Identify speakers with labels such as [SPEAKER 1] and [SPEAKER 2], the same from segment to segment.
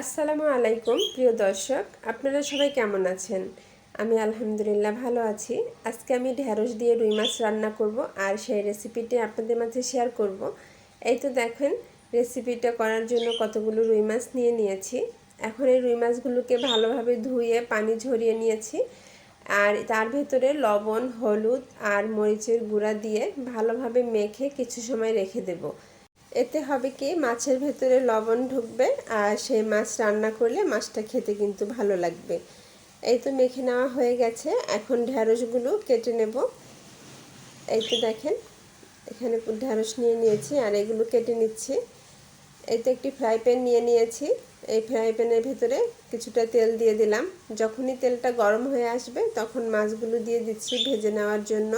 [SPEAKER 1] আসসালামু আলাইকুম, প্রিয় দর্শক। আপনারা সবাই কেমন আছেন? আমি আলহামদুলিল্লাহ ভালো আছি। আজকে আমি ঢেঁড়স দিয়ে রুই মাছ রান্না করব আর সেই রেসিপিটি আপনাদের মাঝে শেয়ার করব। এই তো দেখেন, রেসিপিটা করার জন্য কতগুলো রুই মাছ নিয়ে নিয়েছি। এখন এই রুই মাছগুলোকে ভালোভাবে ধুয়ে পানি ঝরিয়ে নিয়েছি। আর তার ভেতরে লবণ, হলুদ আর মরিচের গুঁড়া দিয়ে ভালোভাবে মেখে কিছু সময় রেখে দেবো। এতে হবে কি, মাছের ভেতরে লবণ ঢুকবে আর সেই মাছ রান্না করলে মাছটা খেতে কিন্তু ভালো লাগবে। এই তো মেখে নেওয়া হয়ে গেছে। এখন ঢ্যাঁড়সগুলো কেটে নেব। এই তো দেখেন, এখানে ঢ্যাঁড়স নিয়ে নিয়েছি আর এগুলো কেটে নিচ্ছি। এই তো একটি ফ্রাই প্যান নিয়ে নিয়েছি। এই ফ্রাই প্যানের ভেতরে কিছুটা তেল দিয়ে দিলাম। যখনই তেলটা গরম হয়ে আসবে, তখন মাছগুলো দিয়ে দিচ্ছি ভেজে নেওয়ার জন্য।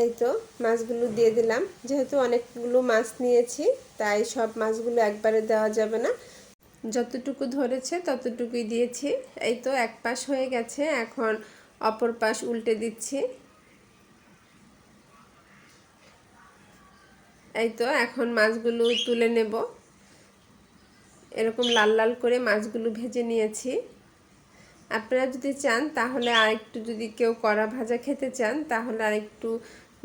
[SPEAKER 1] এই তো মাছগুলো দিয়ে দিলাম। যেহেতু অনেকগুলো মাছ নিয়েছি, তাই সব মাছগুলো একবারে দেওয়া যাবে না। যতটুকু ধরেছে ততটুকুই দিয়েছি। এই তো এক পাশ হয়ে গেছে, এখন অপর পাশ উল্টে দিচ্ছি। এই তো এখন মাছগুলো তুলে নেব। এরকম লাল লাল করে মাছগুলো ভেজে নিয়েছি। আপনারা যদি চান, তাহলে আরেকটু যদি কেউ কড়া ভাজা খেতে চান, তাহলে আরেকটু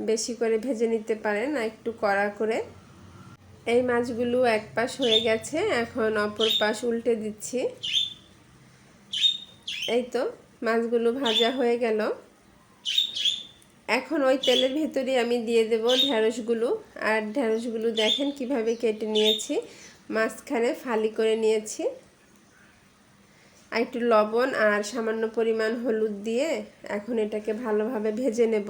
[SPEAKER 1] বেশি করে ভেজে নিতে পারেন একটু কড়া করে। এই মাছগুলো এক পাশ হয়ে গেছে, এখন অপর পাশ উল্টে দিচ্ছি। এই তো, মাছগুলো ভাজা হয়ে গেল। এখন ওই তেলের ভেতরে আমি দিয়ে দেব ঢ্যাঁড়সগুলো আর ঢ্যাঁড়সগুলো দেখেন কীভাবে কেটে নিয়েছি, মাঝখানে ফালি করে নিয়েছি। আর একটু লবণ আর সামান্য পরিমাণ হলুদ দিয়ে এখন এটাকে ভালোভাবে ভেজে নেব।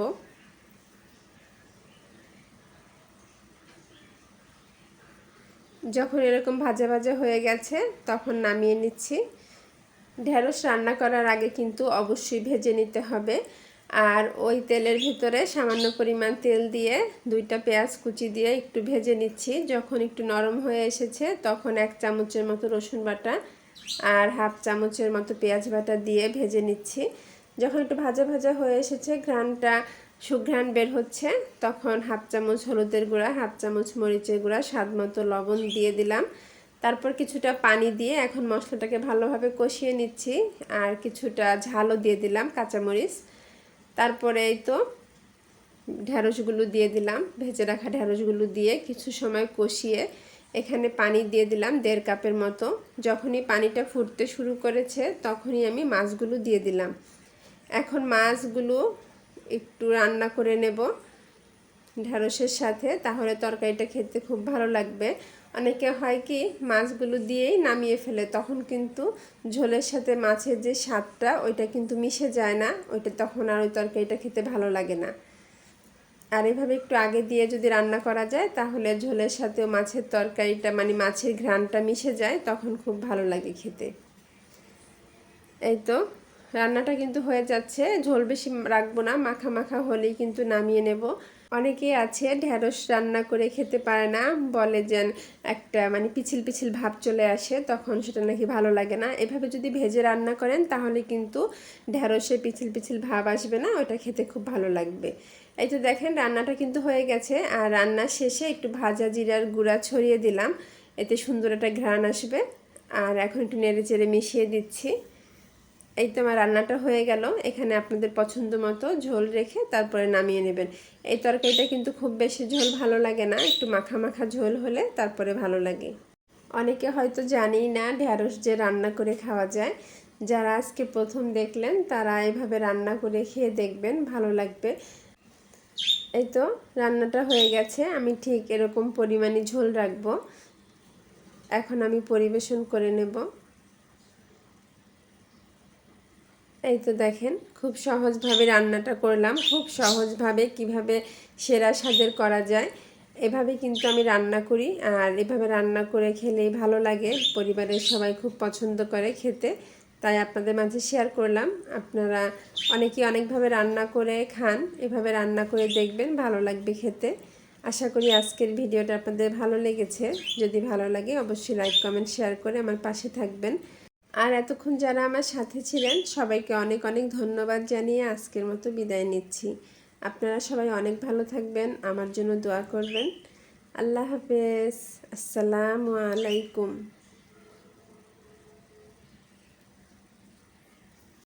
[SPEAKER 1] যখন এরকম ভাজা ভাজা হয়ে গেছে, তখন নামিয়ে নিচ্ছি। ঢেঁড়স রান্না করার আগে কিন্তু অবশ্যই ভেজে নিতে হবে। আর ওই তেলের ভিতরে সামান্য পরিমাণ তেল দিয়ে দুইটা পেঁয়াজ কুচি দিয়ে একটু ভেজে নিচ্ছি। যখন একটু নরম হয়ে এসেছে, তখন এক চামচের মতো রসুন বাটা আর হাফ চামচের মতো পেঁয়াজ বাটা দিয়ে ভেজে নিচ্ছি। যখন একটু ভাজা ভাজা হয়ে এসেছে ঘ্রানটা সুঘ্রাণ বের হচ্ছে, তখন হাফ চামচ হলুদের গুঁড়া, হাফ চামচ মরিচের গুঁড়া, স্বাদ মতো লবণ দিয়ে দিলাম। তারপর কিছুটা পানি দিয়ে এখন মশলাটাকে ভালোভাবে কষিয়ে নিচ্ছি আর কিছুটা ঝালও দিয়ে দিলাম, কাঁচামরিচ। তারপরে এই তো ঢ্যাঁড়সগুলো দিয়ে দিলাম, ভেজে রাখা ঢ্যাঁড়সগুলো দিয়ে কিছু সময় কষিয়ে এখানে পানি দিয়ে দিলাম দেড় কাপের মতো। যখনই পানিটা ফুটতে শুরু করেছে, তখনই আমি মাছগুলো দিয়ে দিলাম। এখন মাছগুলো একটু রান্না করে নেব ঢ্যাঁড়সের সাথে, তাহলে তরকারিটা খেতে খুব ভালো লাগবে। অনেকে হয় কি, মাছগুলো দিয়েই নামিয়ে ফেলে, তখন কিন্তু ঝোলের সাথে মাছের যে স্বাদটা, ওইটা কিন্তু মিশে যায় না, ওইটা তখন আর ওই তরকারিটা খেতে ভালো লাগে না। আর এভাবে একটু আগে দিয়ে যদি রান্না করা যায়, তাহলে ঝোলের সাথেও মাছের তরকারিটা মানে মাছের ঘ্রাণটা মিশে যায়, তখন খুব ভালো লাগে খেতে। এই তো, রান্নাটা কিন্তু হয়ে যাচ্ছে। ঝোল বেশি রাখব না, মাখা মাখা হলেই কিন্তু নামিয়ে নেব। অনেকেই আছে ঢ্যাঁড়স রান্না করে খেতে পারে না, বলে যেন একটা মানে পিছিল পিছিল ভাব চলে আসে, তখন সেটা নাকি ভালো লাগে না। এভাবে যদি ভেজে রান্না করেন, তাহলে কিন্তু ঢ্যাঁড়সে পিছিল পিছিল ভাব আসবে না, ওটা খেতে খুব ভালো লাগবে। এই তো দেখেন, রান্নাটা কিন্তু হয়ে গেছে, আর রান্না শেষে একটু ভাজা জিরার গুঁড়া ছড়িয়ে দিলাম, এতে সুন্দর একটা ঘ্রাণ আসবে। আর এখন একটু নেড়ে চেড়ে মিশিয়ে দিচ্ছি। এই তো আমার রান্নাটা হয়ে গেল। এখানে আপনাদের পছন্দ মতো ঝোল রেখে তারপরে নামিয়ে নেবেন। এই তরকারিটা কিন্তু খুব বেশি ঝোল ভালো লাগে না, একটু মাখা মাখা ঝোল হলে তারপরে ভালো লাগে। অনেকে হয়তো জানেই না ঢ্যাঁড়স যে রান্না করে খাওয়া যায়। যারা আজকে প্রথম দেখলেন, তারা এভাবে রান্না করে খেয়ে দেখবেন, ভালো লাগবে। এই তো রান্নাটা হয়ে গেছে, আমি ঠিক এরকম পরিমাণে ঝোল রাখব। এখন আমি পরিবেশন করে নেব। এই তো দেখেন, খুব সহজভাবে রান্নাটা করলাম, খুব সহজভাবে কীভাবে সেরা স্বাদের করা যায়। এভাবে কিন্তু আমি রান্না করি, আর এভাবে রান্না করে খেলেই ভালো লাগে। পরিবারের সবাই খুব পছন্দ করে খেতে, তাই আপনাদের মাঝে শেয়ার করলাম। আপনারা অনেকেই অনেকভাবে রান্না করে খান, এভাবে রান্না করে দেখবেন, ভালো লাগবে খেতে। আশা করি আজকের ভিডিওটা আপনাদের ভালো লেগেছে। যদি ভালো লাগে, অবশ্যই লাইক কমেন্ট শেয়ার করে আমার পাশে থাকবেন। আর এতক্ষণ যারা আমার সাথে ছিলেন, সবাইকে অনেক অনেক ধন্যবাদ জানিয়ে আজকের মতো বিদায় নিচ্ছি। আপনারা সবাই অনেক ভালো থাকবেন, আমার জন্য দোয়া করবেন। আল্লাহ হাফেজ। আসসালামু আলাইকুম।